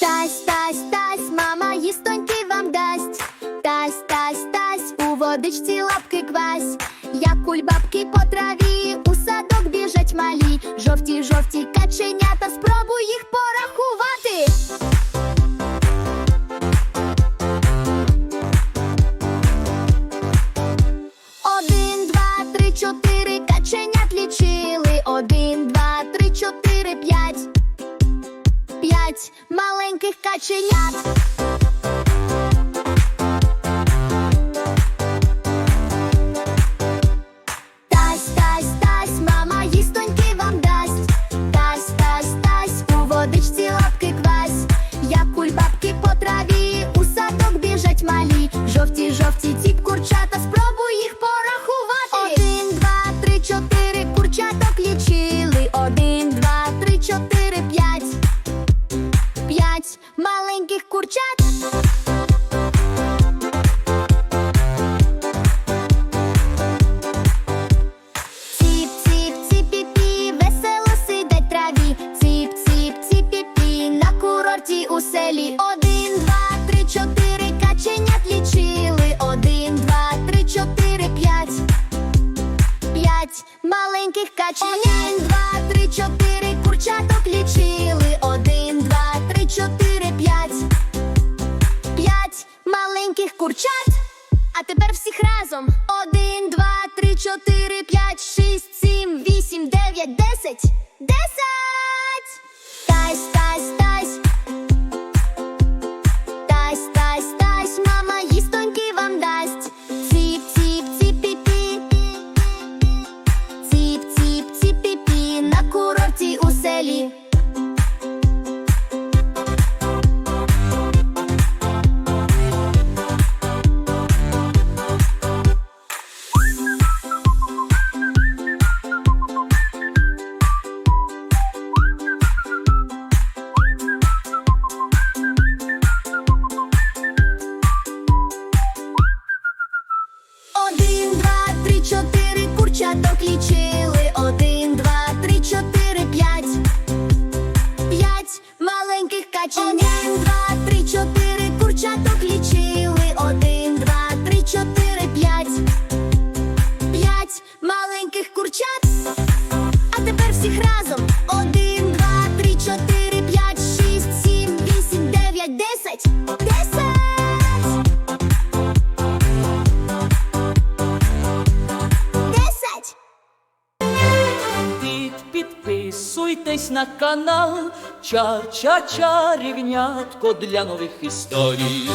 Тась, тась, тась, мама їстоньки вам дасть. Тась, тась, тась, у водичці лапки квась. Як кульбабки по траві, у садок біжать малі. Жовті, жовті каченята, спробуй їх порахувати. Один, два, три, чотири каченят П'ять маленьких каченят. Тась, тась, тась, мама їстоньки вам дасть. Тась, тась, тась, у водичці лапки квась. Як кульбабки по траві, у садок біжать малі. Жовті, жовті ці курчата, спробуй їх порахувати. Один, два, три, чотири курчаток лічили. Один, два, три, чотири. П'ять на курорті у селі. Один, два, три, чотири, каченят лічили. Один, два, три, чотири, п'ять. П'ять маленьких каченят. Один, два, три, чотири, маленьких курчат. А тепер всіх разом. Один, два, три, чотири, п'ять, шість, сім, вісім, дев'ять, десять. Десять! Лічили. Один, два, три, чотири, п'ять. П'ять маленьких каченят. Один, два, три, чотири, курчаток лічили. Один, два, три, чотири, п'ять. П'ять маленьких курчат. А тепер всіх разом. Підписуйтесь на канал Ча-ча-чарівнятко для нових історій.